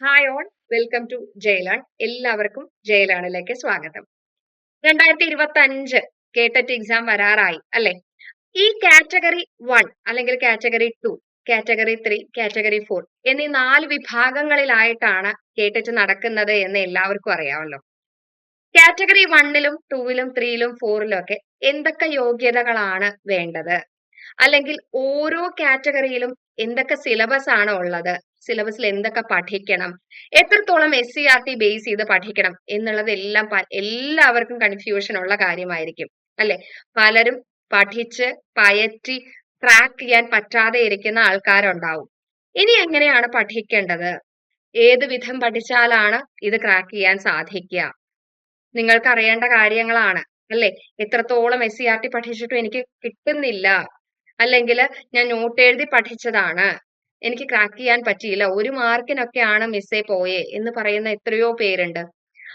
Hi all welcome to Jayalearn എല്ലാവർക്കും ജയലാണിലേക്ക് സ്വാഗതം. രണ്ടായിരത്തി ഇരുപത്തി അഞ്ച് കേട്ടറ്റ് എക്സാം വരാറായി അല്ലെ? ഈ കാറ്റഗറി വൺ അല്ലെങ്കിൽ category two category three category four എന്നീ നാല് വിഭാഗങ്ങളിലായിട്ടാണ് കേട്ടറ്റ് നടക്കുന്നത് എന്ന് എല്ലാവർക്കും അറിയാമല്ലോ. കാറ്റഗറി വണ്ണിലും ടൂവിലും ത്രീയിലും ഫോറിലും ഒക്കെ എന്തൊക്കെ യോഗ്യതകളാണ് വേണ്ടത്? അല്ലെങ്കിൽ ഓരോ കാറ്റഗറിയിലും എന്തൊക്കെ സിലബസ് ആണ് ഉള്ളത്? സിലബസിൽ എന്തൊക്കെ പഠിക്കണം എത്രത്തോളം S C R T base ചെയ്ത് പഠിക്കണം എന്നുള്ളത് എല്ലാം എല്ലാവർക്കും കൺഫ്യൂഷൻ ഉള്ള കാര്യമായിരിക്കും അല്ലെ? പലരും പഠിച്ച് പയറ്റി ട്രാക്ക് ചെയ്യാൻ പറ്റാതെ ഇരിക്കുന്ന ആൾക്കാരുണ്ടാവും. ഇനി എങ്ങനെയാണ് പഠിക്കേണ്ടത്? ഏത് വിധം പഠിച്ചാലാണ് ഇത് ക്രാക്ക് ചെയ്യാൻ സാധിക്കുക? നിങ്ങൾക്ക് അറിയേണ്ട കാര്യങ്ങളാണ് അല്ലെ? എത്രത്തോളം എസ് സി ആർ ടി പഠിച്ചിട്ടും എനിക്ക് കിട്ടുന്നില്ല. അല്ലെങ്കിൽ ഞാൻ നോട്ട് എഴുതി പഠിച്ചതാണ്. എനിക്ക് ക്രാക്ക് ചെയ്യാൻ പറ്റിയില്ല. ഒരു മാർക്കിനൊക്കെയാണ് മിസ്സേ പോയേ എന്ന് പറയുന്ന എത്രയോ പേരുണ്ട്.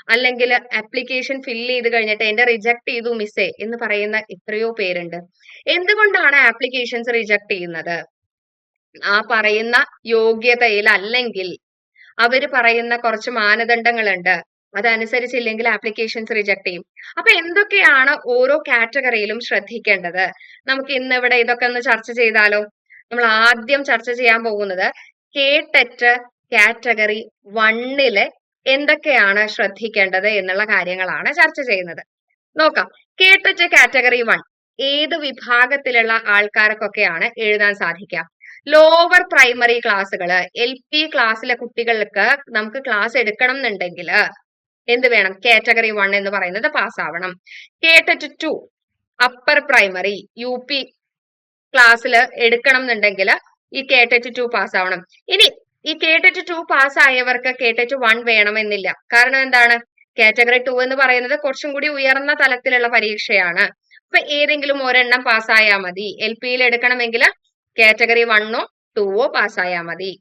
അല്ലെങ്കിൽ ആപ്ലിക്കേഷൻ ഫില്ല് ചെയ്ത് കഴിഞ്ഞിട്ട് എന്റെ റിജക്ട് ചെയ്തു മിസ്സേ എന്ന് പറയുന്ന എത്രയോ പേരുണ്ട്. എന്തുകൊണ്ടാണ് ആപ്ലിക്കേഷൻസ് റിജക്ട് ചെയ്യുന്നത്? ആ പറയുന്ന യോഗ്യതയിൽ അല്ലെങ്കിൽ അവർ പറയുന്ന കുറച്ച് മാനദണ്ഡങ്ങളുണ്ട്. അതനുസരിച്ചില്ലെങ്കിൽ ആപ്ലിക്കേഷൻസ് റിജക്ട് ചെയ്യും. അപ്പൊ എന്തൊക്കെയാണ് ഓരോ കാറ്റഗറിയിലും ശ്രദ്ധിക്കേണ്ടത്? നമുക്ക് ഇന്ന് ഇവിടെ ഇതൊക്കെ ഒന്ന് ചർച്ച ചെയ്താലോ? നമ്മൾ ആദ്യം ചർച്ച ചെയ്യാൻ പോകുന്നത് കേട്ടറ്റ് കാറ്റഗറി വണ്ണിൽ എന്തൊക്കെയാണ് ശ്രദ്ധിക്കേണ്ടത് എന്നുള്ള കാര്യങ്ങളാണ് ചർച്ച ചെയ്യുന്നത്. നോക്കാം. കേട്ടറ്റ് കാറ്റഗറി വൺ ഏത് വിഭാഗത്തിലുള്ള ആൾക്കാർക്കൊക്കെയാണ് എഴുതാൻ സാധിക്കുക? ലോവർ പ്രൈമറി ക്ലാസ്സുകൾ എൽ പി ക്ലാസ്സിലെ കുട്ടികൾക്ക് നമുക്ക് ക്ലാസ് എടുക്കണം എന്നുണ്ടെങ്കിൽ എന്ത് വേണം? കാറ്റഗറി വൺ എന്ന് പറയുന്നത് പാസ്സാവണം. KTET two upper primary U P ക്ലാസ്സിൽ എടുക്കണം എന്നുണ്ടെങ്കിൽ ഈ കേട്ടറ്റ് ടു പാസ്സാവണം ഇനി ഈ കേട്ടറ്റ് ടു പാസ്സായവർക്ക് കേട്ടറ്റ് വൺ വേണമെന്നില്ല. കാരണം എന്താണ്? കാറ്റഗറി ടു എന്ന് പറയുന്നത് കുറച്ചും കൂടി ഉയർന്ന തലത്തിലുള്ള പരീക്ഷയാണ്. അപ്പൊ ഏതെങ്കിലും ഒരെണ്ണം പാസ്സായാൽ മതി. എൽ പിയിൽ എടുക്കണമെങ്കിൽ കാറ്റഗറി വണ്ണോ ടൂവോ പാസ്സായാൽ മതി.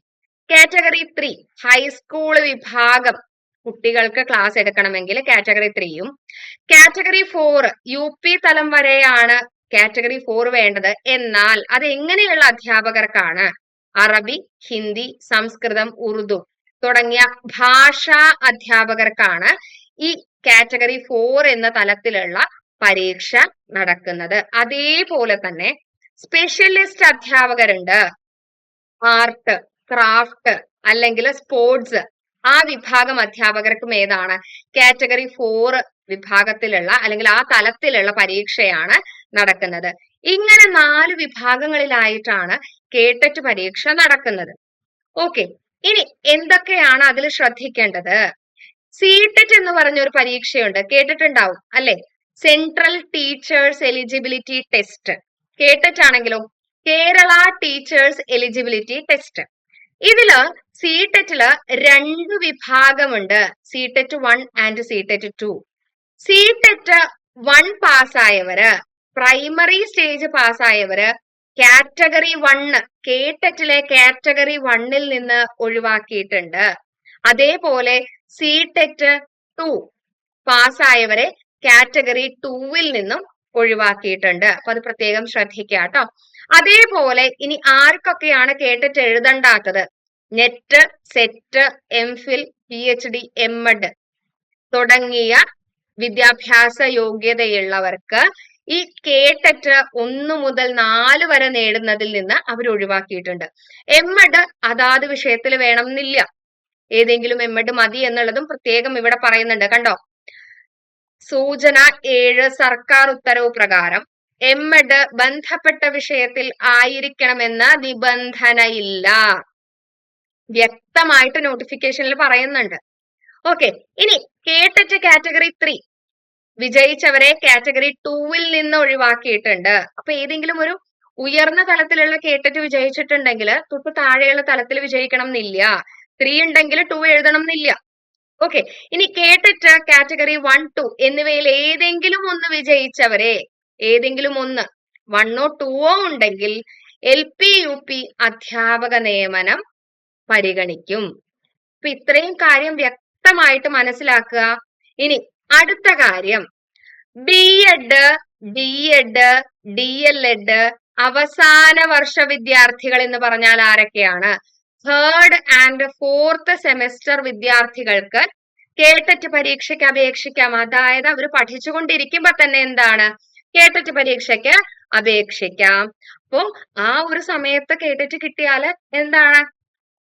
കാറ്റഗറി ത്രീ ഹൈസ്കൂൾ വിഭാഗം. കുട്ടികൾക്ക് ക്ലാസ് എടുക്കണമെങ്കിൽ കാറ്റഗറി ത്രീയും കാറ്റഗറി ഫോർ യു പി തലം വരെയാണ് കാറ്റഗറി ഫോർ വേണ്ടത്. എന്നാൽ അത് എങ്ങനെയുള്ള അധ്യാപകർക്കാണ്? അറബി ഹിന്ദി സംസ്കൃതം ഉറുദു തുടങ്ങിയ ഭാഷാ അധ്യാപകർക്കാണ് ഈ കാറ്റഗറി ഫോർ എന്ന തലത്തിലുള്ള പരീക്ഷ നടക്കുന്നത്. അതേപോലെ തന്നെ സ്പെഷ്യലിസ്റ്റ് അധ്യാപകരുണ്ട്. ആർട്ട് ക്രാഫ്റ്റ് അല്ലെങ്കിൽ സ്പോർട്സ് ആ വിഭാഗം അധ്യാപകർക്കും ഏതാണ്? കാറ്റഗറി ഫോർ വിഭാഗത്തിലുള്ള അല്ലെങ്കിൽ ആ തലത്തിലുള്ള പരീക്ഷയാണ് നടക്കുന്നത്. ഇങ്ങനെ നാല് വിഭാഗങ്ങളിലായിട്ടാണ് കേട്ടറ്റ് പരീക്ഷ നടക്കുന്നത്. ഓക്കെ ഇനി എന്തൊക്കെയാണ് അതിൽ ശ്രദ്ധിക്കേണ്ടത്? സീടെറ്റ് എന്ന് പറഞ്ഞ ഒരു പരീക്ഷയുണ്ട് കേട്ടിട്ടുണ്ടാവും അല്ലെ? Central teachers eligibility test KTET ആണെങ്കിലോ? കേരള ടീച്ചേഴ്സ് എലിജിബിലിറ്റി ടെസ്റ്റ് ഇതിൽ സി ടെറ്റിൽ രണ്ട് വിഭാഗമുണ്ട്. C TET one and C TET two C TET one പാസ്സായവര് primary stage പാസ്സായവര് കാറ്റഗറി വണ്ണ് ടെറ്റിലെ കാറ്റഗറി വണ്ണിൽ നിന്ന് ഒഴിവാക്കിയിട്ടുണ്ട്. അതേപോലെ സി ടെറ്റ് ടു പാസ്സായവരെ കാറ്റഗറി ടൂവിൽ നിന്നും ഒഴിവാക്കിയിട്ടുണ്ട്. അപ്പൊ അത് പ്രത്യേകം ശ്രദ്ധിക്കുക കേട്ടോ. അതേപോലെ ഇനി ആർക്കൊക്കെയാണ് കേട്ടിട്ട് എഴുതണ്ടാത്തത്? NET SET M Phil P H D M Ed തുടങ്ങിയ വിദ്യാഭ്യാസ യോഗ്യതയുള്ളവർക്ക് ഈ കേട്ടറ്റ് ഒന്നു മുതൽ നാല് വരെ നേടുന്നതിൽ നിന്ന് അവർ ഒഴിവാക്കിയിട്ടുണ്ട്. എം എഡ് അതാത് വിഷയത്തിൽ വേണമെന്നില്ല. ഏതെങ്കിലും എം എഡ് മതി എന്നുള്ളതും പ്രത്യേകം ഇവിടെ പറയുന്നുണ്ട്. കണ്ടോ? സൂചന ഏഴ് സർക്കാർ ഉത്തരവ് പ്രകാരം എംഎഡ് ബന്ധപ്പെട്ട വിഷയത്തിൽ ആയിരിക്കണമെന്ന നിബന്ധനയില്ല. വ്യക്തമായിട്ട് നോട്ടിഫിക്കേഷനിൽ പറയുന്നുണ്ട്. ഓക്കെ ഇനി കേട്ടറ്റ് കാറ്റഗറി ത്രീ വിജയിച്ചവരെ കാറ്റഗറി ടൂവിൽ നിന്ന് ഒഴിവാക്കിയിട്ടുണ്ട്. അപ്പൊ ഏതെങ്കിലും ഒരു ഉയർന്ന തലത്തിലുള്ള കേട്ടറ്റ് വിജയിച്ചിട്ടുണ്ടെങ്കിൽ തൊട്ട് താഴെയുള്ള തലത്തിൽ വിജയിക്കണം എന്നില്ല ത്രീ ഉണ്ടെങ്കിൽ ടു എഴുതണം എന്നില്ല ഓക്കെ ഇനി കേട്ടിട്ട് കാറ്റഗറി വൺ ടു എന്നിവയിൽ ഏതെങ്കിലും ഒന്ന് വിജയിച്ചവരെ ഏതെങ്കിലും ഒന്ന് വണ്ണോ ടൂവോ ഉണ്ടെങ്കിൽ എൽ പി യു പി അധ്യാപക നിയമനം പരിഗണിക്കും. അപ്പൊ ഇത്രയും കാര്യം വ്യക്തമായിട്ട് മനസ്സിലാക്കുക. ഇനി അടുത്ത കാര്യം. B Ed D Ed D El Ed അവസാന വർഷ വിദ്യാർത്ഥികൾ എന്ന് പറഞ്ഞാൽ ആരൊക്കെയാണ്? തേർഡ് ആൻഡ് ഫോർത്ത് സെമസ്റ്റർ വിദ്യാർത്ഥികൾക്ക് കേട്ടറ്റ് പരീക്ഷയ്ക്ക് അപേക്ഷിക്കാം. അതായത് അവർ പഠിച്ചുകൊണ്ടിരിക്കുമ്പോ തന്നെ എന്താണ്? കേട്ടറ്റ് പരീക്ഷയ്ക്ക് അപേക്ഷിക്കാം. അപ്പോ ആ ഒരു സമയത്ത് കേട്ടറ്റ് കിട്ടിയാൽ എന്താണ്?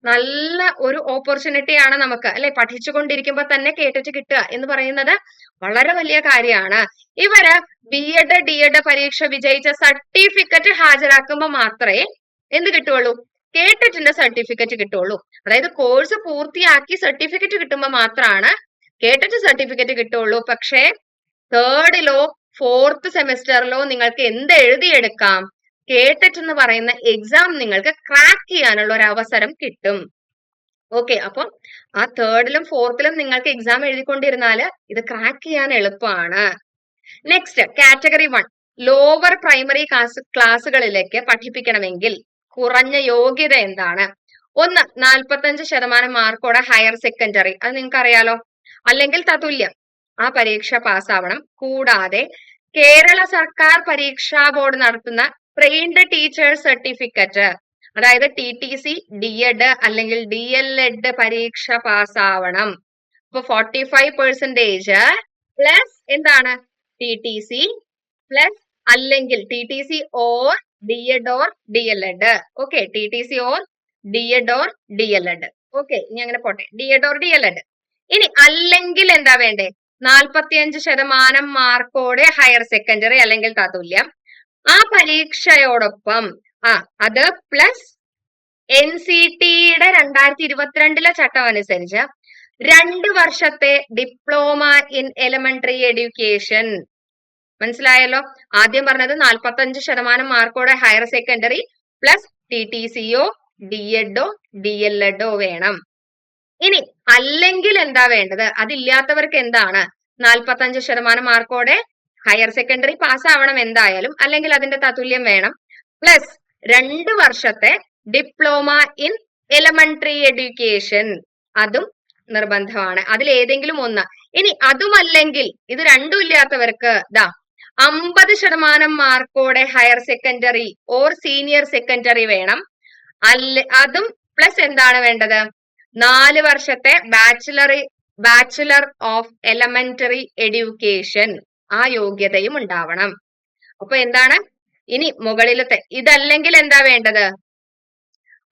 നല്ല ഒരു ഓപ്പർച്യൂണിറ്റി ആണ് നമുക്ക്. അല്ലെ? പഠിച്ചുകൊണ്ടിരിക്കുമ്പോ തന്നെ കേട്ടിട്ട് കിട്ടുക എന്ന് പറയുന്നത് വളരെ വലിയ കാര്യമാണ്. ഇവർ ബി എഡ് ഡി എഡ് പരീക്ഷ വിജയിച്ച സർട്ടിഫിക്കറ്റ് ഹാജരാക്കുമ്പോൾ മാത്രമേ എന്ത് കിട്ടുള്ളൂ കേട്ടിട്ടിന്റെ സർട്ടിഫിക്കറ്റ് കിട്ടുള്ളൂ. അതായത് കോഴ്സ് പൂർത്തിയാക്കി സർട്ടിഫിക്കറ്റ് കിട്ടുമ്പോൾ മാത്രമാണ് കേട്ടിട്ട് സർട്ടിഫിക്കറ്റ് കിട്ടുള്ളൂ. പക്ഷേ തേർഡിലോ ഫോർത്ത് സെമിസ്റ്ററിലോ നിങ്ങൾക്ക് എന്ത് എഴുതിയെടുക്കാം? കേട്ടിട്ട് എന്ന് പറയുന്ന എക്സാം നിങ്ങൾക്ക് ക്രാക്ക് ചെയ്യാനുള്ള ഒരു അവസരം കിട്ടും. ഓക്കെ അപ്പം ആ തേർഡിലും ഫോർത്തിലും നിങ്ങൾക്ക് എക്സാം എഴുതിക്കൊണ്ടിരുന്നാൽ ഇത് ക്രാക്ക് ചെയ്യാൻ എളുപ്പമാണ് next category one lower primary class ക്ലാസ്സുകളിലേക്ക് പഠിപ്പിക്കണമെങ്കിൽ കുറഞ്ഞ യോഗ്യത എന്താണ്? ഒന്ന് നാൽപ്പത്തഞ്ച് ശതമാനം മാർക്കോടെ ഹയർ സെക്കൻഡറി അത് നിങ്ങൾക്ക് അറിയാലോ അല്ലെങ്കിൽ തതുല്യം. ആ പരീക്ഷ പാസ്സാവണം കൂടാതെ കേരള സർക്കാർ പരീക്ഷാ ബോർഡ് നടത്തുന്ന ട്രെയിൻഡ് ടീച്ചർ സർട്ടിഫിക്കറ്റ് അതായത് T T C D Ed അല്ലെങ്കിൽ ഡി എൽ എഡ് പരീക്ഷ പാസ്സാവണം അപ്പൊ ഫോർട്ടി ഫൈവ് പെർസെന്റേജ് പ്ലസ് എന്താണ്? ടി ടി സി പ്ലസ് അല്ലെങ്കിൽ T T C or D Ed or D El Ed okay T T C or D Ed or D El Ed okay ഇനി അങ്ങനെ പോട്ടെ. D Ed or D El Ed ഇനി അല്ലെങ്കിൽ എന്താ വേണ്ടേ? നാൽപ്പത്തിയഞ്ച് ശതമാനം മാർക്കോടെ ഹയർ സെക്കൻഡറി അല്ലെങ്കിൽ തതുല്യം ആ പരീക്ഷയോടൊപ്പം ആ അത് പ്ലസ് എൻ സി ടിയുടെ രണ്ടായിരത്തി ഇരുപത്തിരണ്ടിലെ ചട്ടം അനുസരിച്ച് രണ്ട് വർഷത്തെ ഡിപ്ലോമ ഇൻ എലിമെന്ററി എഡ്യൂക്കേഷൻ മനസ്സിലായല്ലോ? ആദ്യം പറഞ്ഞത് നാൽപ്പത്തഞ്ച് ശതമാനം മാർക്കോടെ higher secondary plus T T CO D എഡോ ഡി എൽ എഡോ വേണം. ഇനി അല്ലെങ്കിൽ എന്താ വേണ്ടത്? അതില്ലാത്തവർക്ക് എന്താണ്? നാൽപ്പത്തഞ്ച് ശതമാനം മാർക്കോടെ ഹയർ സെക്കൻഡറി പാസ്സാവണം എന്തായാലും അല്ലെങ്കിൽ അതിന്റെ തത്തുല്യം വേണം. പ്ലസ് രണ്ട് വർഷത്തെ ഡിപ്ലോമ ഇൻ എലമെന്ററി എഡ്യൂക്കേഷൻ അതും നിർബന്ധമാണ്. അതിൽ ഏതെങ്കിലും ഒന്ന്. ഇനി അതുമല്ലെങ്കിൽ ഇത് രണ്ടും ഇല്ലാത്തവർക്ക് ദാ അമ്പത് ശതമാനം മാർക്കോടെ higher secondary or senior secondary വേണം. അല്ല അതും പ്ലസ് എന്താണ് വേണ്ടത്? നാല് വർഷത്തെ bachelor bachelor of elementary education ആ യോഗ്യതയും ഉണ്ടാവണം. അപ്പൊ എന്താണ്? ഇനി മുകളിലത്തെ ഇതല്ലെങ്കിൽ എന്താ വേണ്ടത്?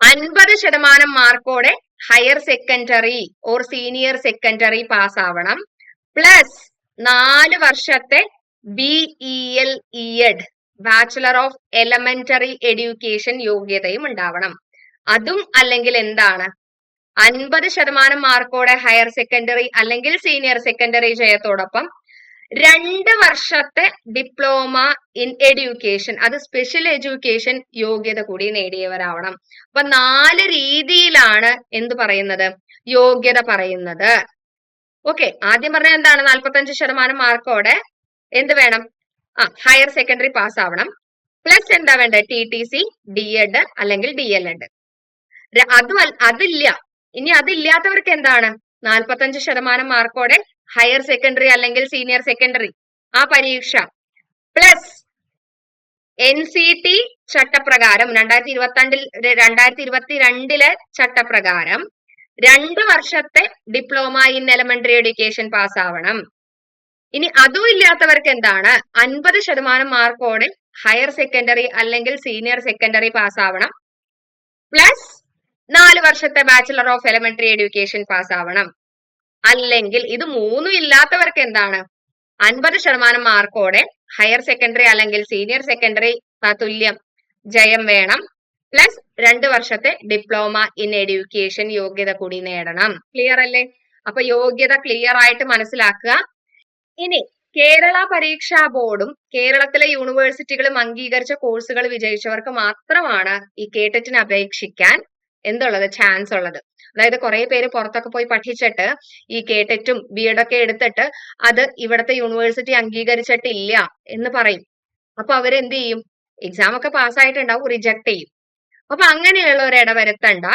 അൻപത് ശതമാനം മാർക്കോടെ higher secondary or senior secondary pass ആവണം. പ്ലസ് നാല് വർഷത്തെ B E L E Ed bachelor of elementary education യോഗ്യതയും ഉണ്ടാവണം. അതും അല്ലെങ്കിൽ എന്താണ്? അൻപത് ശതമാനം മാർക്കോടെ ഹയർ സെക്കൻഡറി അല്ലെങ്കിൽ സീനിയർ സെക്കൻഡറി ജയത്തോടൊപ്പം രണ്ട് വർഷത്തെ ഡിപ്ലോമ ഇൻ എഡ്യൂക്കേഷൻ അത് സ്പെഷ്യൽ എഡ്യൂക്കേഷൻ യോഗ്യത കൂടി നേടിയവരാവണം. അപ്പൊ നാല് രീതിയിലാണ് എന്ത് പറയുന്നത്? യോഗ്യത പറയുന്നത്. ഓക്കെ ആദ്യം പറഞ്ഞ എന്താണ്? നാൽപ്പത്തഞ്ച് ശതമാനം മാർക്കോടെ എന്ത് വേണം? ആ ഹയർ സെക്കൻഡറി പാസ് ആവണം. പ്ലസ് എന്താ വേണ്ടത് T T C D Ed അല്ലെങ്കിൽ ഡി എൽ എഡ് അതും അതില്ല. ഇനി അതില്ലാത്തവർക്ക് എന്താണ്? നാൽപ്പത്തഞ്ച് ശതമാനം മാർക്കോടെ ഹയർ സെക്കൻഡറി അല്ലെങ്കിൽ സീനിയർ സെക്കൻഡറി ആ പരീക്ഷ. പ്ലസ് എൻ സി ടി ചട്ടപ്രകാരം രണ്ടായിരത്തി ഇരുപത്തിരണ്ടിൽ രണ്ടായിരത്തി ഇരുപത്തി രണ്ടിലെ ചട്ടപ്രകാരം രണ്ട് വർഷത്തെ ഡിപ്ലോമ ഇൻ എലമെന്ററി എഡ്യൂക്കേഷൻ പാസ്സാവണം ഇനി അതും ഇല്ലാത്തവർക്ക് എന്താണ്? അൻപത് ശതമാനം മാർക്കോടെ ഹയർ സെക്കൻഡറി അല്ലെങ്കിൽ സീനിയർ സെക്കൻഡറി പാസ്സാവണം പ്ലസ് നാല് വർഷത്തെ ബാച്ചിലർ ഓഫ് എലിമെന്ററി എഡ്യൂക്കേഷൻ പാസ്സാവണം അല്ലെങ്കിൽ ഇത് മൂന്നും ഇല്ലാത്തവർക്ക് എന്താണ്? അൻപത് ശതമാനം മാർക്കോടെ ഹയർ സെക്കൻഡറി അല്ലെങ്കിൽ സീനിയർ സെക്കൻഡറി തുല്യം ജയം വേണം. പ്ലസ് രണ്ട് വർഷത്തെ ഡിപ്ലോമ ഇൻ എഡ്യൂക്കേഷൻ യോഗ്യത കൂടി നേടണം. ക്ലിയർ അല്ലേ? അപ്പൊ യോഗ്യത ക്ലിയർ ആയിട്ട് മനസ്സിലാക്കുക. ഇനി കേരള പരീക്ഷാ ബോർഡും കേരളത്തിലെ യൂണിവേഴ്സിറ്റികളും അംഗീകരിച്ച കോഴ്സുകൾ വിജയിച്ചവർക്ക് മാത്രമാണ് ഈ കേട്ടറ്റിന് അപേക്ഷിക്കാൻ എന്തുള്ളത് ചാൻസ് ഉള്ളത്. അതായത് കുറെ പേര് പുറത്തൊക്കെ പോയി പഠിച്ചിട്ട് ഈ കേട്ടറ്റും ബി ഒക്കെ എടുത്തിട്ട് അത് ഇവിടുത്തെ യൂണിവേഴ്സിറ്റി അംഗീകരിച്ചിട്ടില്ല എന്ന് പറയും. അപ്പൊ അവരെന്ത് ചെയ്യും? എക്സാം ഒക്കെ പാസ്സായിട്ടുണ്ടാവും റിജക്ട് ചെയ്യും. അപ്പൊ അങ്ങനെയുള്ളവർ ഇടവരുത്തണ്ട.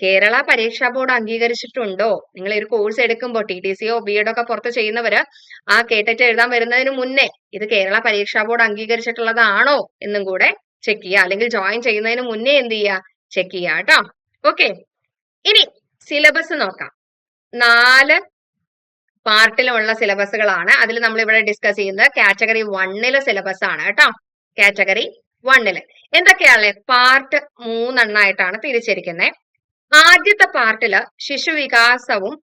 കേരള പരീക്ഷാ ബോർഡ് അംഗീകരിച്ചിട്ടുണ്ടോ? നിങ്ങൾ ഒരു കോഴ്സ് എടുക്കുമ്പോൾ ടി ടി സിയോ ബി എഡോ ഒക്കെ പുറത്ത് ചെയ്യുന്നവര് ആ കേട്ടിട്ട് എഴുതാൻ വരുന്നതിന് മുന്നേ ഇത് കേരള പരീക്ഷാ ബോർഡ് അംഗീകരിച്ചിട്ടുള്ളതാണോ എന്നും കൂടെ ചെക്ക് ചെയ്യുക. അല്ലെങ്കിൽ ജോയിൻ ചെയ്യുന്നതിന് മുന്നേ എന്ത് ചെയ്യുക? ചെക്ക് ചെയ്യുക കേട്ടോ. ഓക്കെ ഇനി സിലബസ് നോക്കാം. നാല് പാർട്ടിലുള്ള സിലബസുകളാണ് അതിൽ നമ്മൾ ഇവിടെ ഡിസ്കസ് ചെയ്യുന്നത് കാറ്റഗറി വണ്ണിലെ സിലബസ് ആണ് കേട്ടോ. കാറ്റഗറി വണ്ണിൽ എന്തൊക്കെയാണ് പാർട്ട് മൂന്നെണ്ണായിട്ടാണ് തിരിച്ചിരിക്കുന്നത് ആദ്യത്തെ പാർട്ടിൽ ശിശുവികാസവും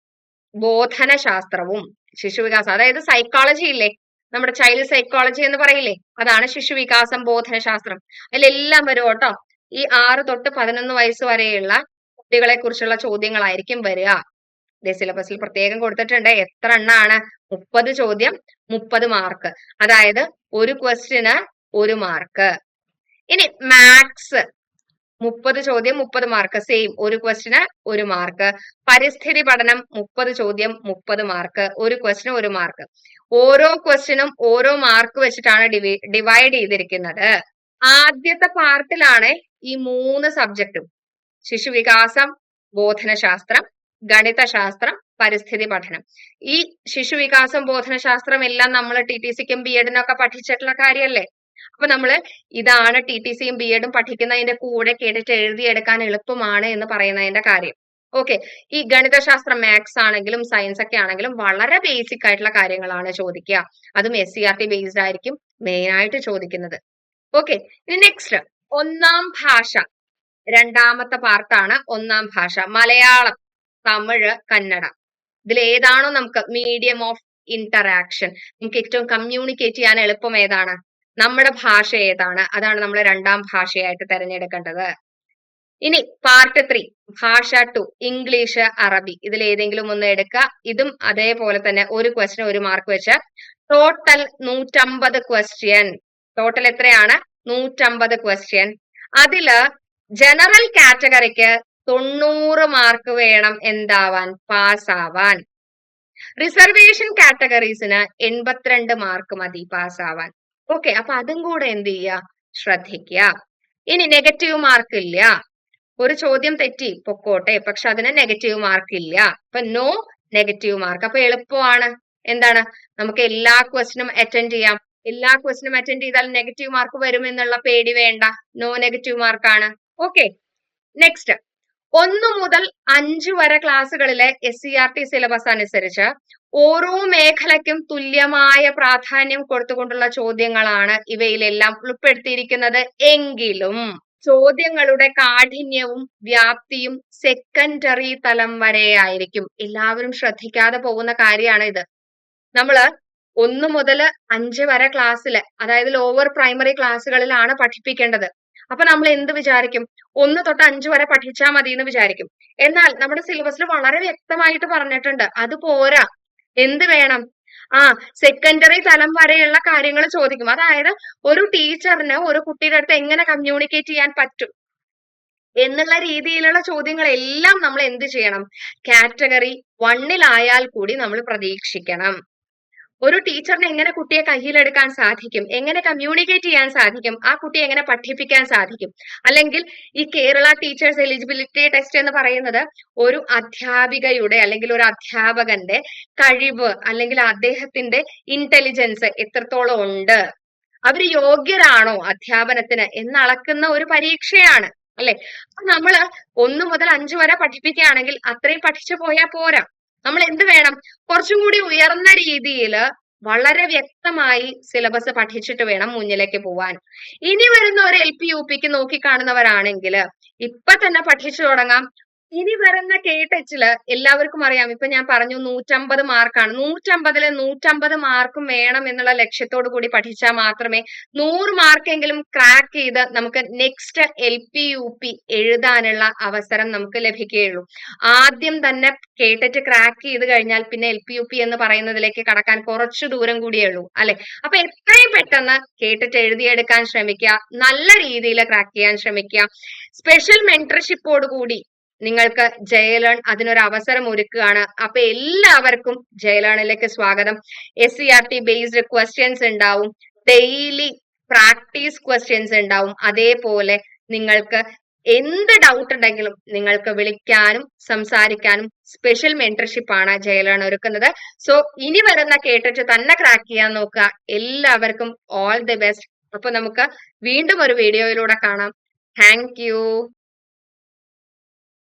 ബോധനശാസ്ത്രവും. ശിശുവികാസം അതായത് സൈക്കോളജി ഇല്ലേ? നമ്മുടെ ചൈൽഡ് സൈക്കോളജി എന്ന് പറയില്ലേ? അതാണ് ശിശുവികാസം ബോധനശാസ്ത്രം. അതിലെല്ലാം വരും കേട്ടോ. ഈ ആറ് തൊട്ട് പതിനൊന്ന് വയസ്സ് വരെയുള്ള കുട്ടികളെ കുറിച്ചുള്ള ചോദ്യങ്ങളായിരിക്കും വരിക. സിലബസിൽ പ്രത്യേകം കൊടുത്തിട്ടുണ്ട്. എത്ര എണ്ണാണ്? മുപ്പത് ചോദ്യം മുപ്പത് മാർക്ക് അതായത് ഒരു ക്വസ്റ്റിന് ഒരു മാർക്ക് ഇനി മാത്സ് മുപ്പത് ചോദ്യം മുപ്പത് മാർക്ക് സെയിം ഒരു ക്വസ്റ്റിന് ഒരു മാർക്ക് പരിസ്ഥിതി പഠനം മുപ്പത് ചോദ്യം മുപ്പത് മാർക്ക് ഒരു ക്വസ്റ്റിന് ഒരു മാർക്ക് ഓരോ ക്വസ്റ്റിനും ഓരോ മാർക്ക് വെച്ചിട്ടാണ് ഡിവൈഡ് ചെയ്തിരിക്കുന്നത്. ആദ്യത്തെ പാർട്ടിലാണ് ഈ മൂന്ന് സബ്ജക്റ്റും ശിശുവികാസം ബോധനശാസ്ത്രം ഗണിതശാസ്ത്രം പരിസ്ഥിതി പഠനം. ഈ ശിശുവികാസം ബോധനശാസ്ത്രം എല്ലാം നമ്മൾ ടി ടി സിക്കും ബി എഡിനൊക്കെ പഠിച്ചിട്ടുള്ള കാര്യമല്ലേ അപ്പൊ നമ്മൾ ഇതാണ് ടി ടി സിയും ബി എഡും പഠിക്കുന്നതിന്റെ കൂടെ കേട്ടിട്ട് എഴുതിയെടുക്കാൻ എളുപ്പമാണ് എന്ന് പറയുന്നതിന്റെ കാര്യം. ഓക്കെ ഈ ഗണിതശാസ്ത്രം മാത്സ് ആണെങ്കിലും സയൻസ് ഒക്കെ ആണെങ്കിലും വളരെ ബേസിക് ആയിട്ടുള്ള കാര്യങ്ങളാണ് ചോദിക്കുക. അതും S C R T based ആയിരിക്കും മെയിൻ ആയിട്ട് ചോദിക്കുന്നത്. ഓക്കെ ഇനി നെക്സ്റ്റ് ഒന്നാം ഭാഷ. രണ്ടാമത്തെ പാർട്ടാണ് ഒന്നാം ഭാഷ. മലയാളം തമിഴ് കന്നഡ. ഇതിൽ ഏതാണോ നമുക്ക് മീഡിയം ഓഫ് ഇന്ററാക്ഷൻ നമുക്ക് ഏറ്റവും കമ്മ്യൂണിക്കേറ്റ് ചെയ്യാൻ എളുപ്പം ഏതാണ്? നമ്മുടെ ഭാഷ ഏതാണ്? അതാണ് നമ്മൾ രണ്ടാം ഭാഷയായിട്ട് തിരഞ്ഞെടുക്കേണ്ടത്. ഇനി പാർട്ട് ത്രീ ഭാഷ ടു ഇംഗ്ലീഷ് അറബി. ഇതിൽ ഏതെങ്കിലും ഒന്ന് എടുക്കുക. ഇതും അതേപോലെ തന്നെ ഒരു ക്വസ്റ്റ്യൻ ഒരു മാർക്ക് വെച്ച് ടോട്ടൽ നൂറ്റമ്പത് ക്വസ്റ്റ്യൻ ടോട്ടൽ എത്രയാണ്? നൂറ്റമ്പത് ക്വസ്റ്റ്യൻ അതിൽ ജനറൽ കാറ്റഗറിക്ക് തൊണ്ണൂറ് മാർക്ക് വേണം എന്താവാൻ പാസ്സാവാൻ റിസർവേഷൻ കാറ്റഗറീസിന് എൺപത്തിരണ്ട് മാർക്ക് മതി പാസ്സാവാൻ ഓക്കെ അപ്പൊ അതും കൂടെ എന്ത് ചെയ്യുക? ശ്രദ്ധിക്കുക. ഇനി നെഗറ്റീവ് മാർക്ക് ഇല്ല. ഒരു ചോദ്യം തെറ്റി പൊക്കോട്ടെ. പക്ഷെ അതിന് നെഗറ്റീവ് മാർക്ക് ഇല്ല. അപ്പൊ നോ നെഗറ്റീവ് മാർക്ക് അപ്പൊ എളുപ്പമാണ്. എന്താണ്? നമുക്ക് എല്ലാ ക്വസ്റ്റിനും അറ്റൻഡ് ചെയ്യാം. എല്ലാ ക്വസ്റ്റിനും അറ്റൻഡ് ചെയ്താൽ നെഗറ്റീവ് മാർക്ക് വരും എന്നുള്ള പേടി വേണ്ട. നോ നെഗറ്റീവ് മാർക്കാണ് ഓക്കെ. നെക്സ്റ്റ് ഒന്നു മുതൽ അഞ്ചു വരെ ക്ലാസ്സുകളിലെ S C R T syllabus അനുസരിച്ച് ഓരോ മേഖലയ്ക്കും തുല്യമായ പ്രാധാന്യം കൊടുത്തുകൊണ്ടുള്ള ചോദ്യങ്ങളാണ് ഇവയിലെല്ലാം ഉൾപ്പെടുത്തിയിരിക്കുന്നത്. എങ്കിലും ചോദ്യങ്ങളുടെ കാഠിന്യവും വ്യാപ്തിയും സെക്കൻഡറി തലം വരെ ആയിരിക്കും. എല്ലാവരും ശ്രദ്ധിക്കാതെ പോകുന്ന കാര്യമാണ് ഇത് നമ്മൾ ഒന്ന് മുതൽ അഞ്ച് വരെ ക്ലാസ്സിൽ അതായത് ലോവർ പ്രൈമറി ക്ലാസ്സുകളിലാണ് പഠിപ്പിക്കേണ്ടത്. അപ്പൊ നമ്മൾ എന്ത് വിചാരിക്കും? ഒന്ന് തൊട്ട് അഞ്ച് വരെ പഠിച്ചാൽ മതി എന്ന് വിചാരിക്കും. എന്നാൽ നമ്മുടെ സിലബസിൽ വളരെ വ്യക്തമായിട്ട് പറഞ്ഞിട്ടുണ്ട്. അത് പോരാ. എന്ത് വേണം? ആ സെക്കൻഡറി തലം വരെയുള്ള കാര്യങ്ങൾ ചോദിക്കും. അതായത് ഒരു ടീച്ചറിന് ഒരു കുട്ടിയുടെ അടുത്ത് എങ്ങനെ കമ്മ്യൂണിക്കേറ്റ് ചെയ്യാൻ പറ്റും? എന്നുള്ള രീതിയിലുള്ള ചോദ്യങ്ങളെല്ലാം നമ്മൾ എന്ത് ചെയ്യണം? കാറ്റഗറി വണ്ണിലായാൽ കൂടി നമ്മൾ പ്രതീക്ഷിക്കണം. ഒരു ടീച്ചറിന് എങ്ങനെ കുട്ടിയെ കയ്യിലെടുക്കാൻ സാധിക്കും? എങ്ങനെ കമ്മ്യൂണിക്കേറ്റ് ചെയ്യാൻ സാധിക്കും? ആ കുട്ടിയെ എങ്ങനെ പഠിപ്പിക്കാൻ സാധിക്കും? അല്ലെങ്കിൽ ഈ കേരള ടീച്ചേഴ്സ് എലിജിബിലിറ്റി ടെസ്റ്റ് എന്ന് പറയുന്നത് ഒരു അധ്യാപികയുടെ അല്ലെങ്കിൽ ഒരു അധ്യാപകന്റെ കഴിവ് അല്ലെങ്കിൽ അദ്ദേഹത്തിന്റെ ഇന്റലിജൻസ് എത്രത്തോളം ഉണ്ട്? അവർ യോഗ്യരാണോ അധ്യാപനത്തിന് എന്നളക്കുന്ന ഒരു പരീക്ഷയാണ്. അല്ലെ? നമ്മൾ ഒന്ന് മുതൽ അഞ്ചു വരെ പഠിപ്പിക്കുകയാണെങ്കിൽ അത്രയും പഠിച്ചു പോയാൽ പോരാ. നമ്മൾ എന്ത് വേണം? കുറച്ചും കൂടി ഉയർന്ന രീതിയിൽ വളരെ വ്യക്തമായി സിലബസ് പഠിച്ചിട്ട് വേണം മുന്നിലേക്ക് പോവാൻ. ഇനി വരുന്ന ഒരു എൽ പി യു പിക്ക് നോക്കി കാണുന്നവരാണെങ്കിൽ ഇപ്പൊ തന്നെ പഠിച്ചു തുടങ്ങാം. ഇനി വരുന്ന കെ ടെച്ചിൽ എല്ലാവർക്കും അറിയാം. ഇപ്പൊ ഞാൻ പറഞ്ഞു നൂറ്റമ്പത് മാർക്കാണ്. നൂറ്റമ്പതിൽ നൂറ്റമ്പത് മാർക്കും വേണം എന്നുള്ള ലക്ഷ്യത്തോടു കൂടി പഠിച്ചാൽ മാത്രമേ നൂറ് മാർക്കെങ്കിലും ക്രാക്ക് ചെയ്ത് നമുക്ക് next L P U P എഴുതാനുള്ള അവസരം നമുക്ക് ലഭിക്കുകയുള്ളൂ. ആദ്യം തന്നെ കേട്ടിട്ട് ക്രാക്ക് ചെയ്ത് കഴിഞ്ഞാൽ പിന്നെ എൽ പി യു പി എന്ന് പറയുന്നതിലേക്ക് കടക്കാൻ കുറച്ചു ദൂരം കൂടിയേ ഉള്ളൂ അല്ലെ? അപ്പൊ എത്രയും പെട്ടെന്ന് കേട്ടിട്ട് എഴുതിയെടുക്കാൻ ശ്രമിക്കുക. നല്ല രീതിയിൽ ക്രാക്ക് ചെയ്യാൻ ശ്രമിക്കുക. സ്പെഷ്യൽ മെന്റർഷിപ്പോട് കൂടി നിങ്ങൾക്ക് ജയലേൺ അതിനൊരു അവസരം ഒരുക്കുകയാണ്. അപ്പൊ എല്ലാവർക്കും ജയലേണിലേക്ക് സ്വാഗതം. S C R T based questions ഉണ്ടാവും. ഡെയിലി പ്രാക്ടീസ് ക്വസ്റ്റ്യൻസ് ഉണ്ടാവും. അതേപോലെ നിങ്ങൾക്ക് എന്ത് ഡൗട്ട് ഉണ്ടെങ്കിലും നിങ്ങൾക്ക് വിളിക്കാനും സംസാരിക്കാനും സ്പെഷ്യൽ മെന്റർഷിപ്പ് ആണ് ജയലേൺ ഒരുക്കുന്നത്. സോ ഇനി വരുന്ന കേട്ടിട്ട് തന്നെ ക്രാക്ക് ചെയ്യാൻ നോക്കുക. എല്ലാവർക്കും ഓൾ ദി ബെസ്റ്റ് അപ്പൊ നമുക്ക് വീണ്ടും ഒരു വീഡിയോയിലൂടെ കാണാം. താങ്ക്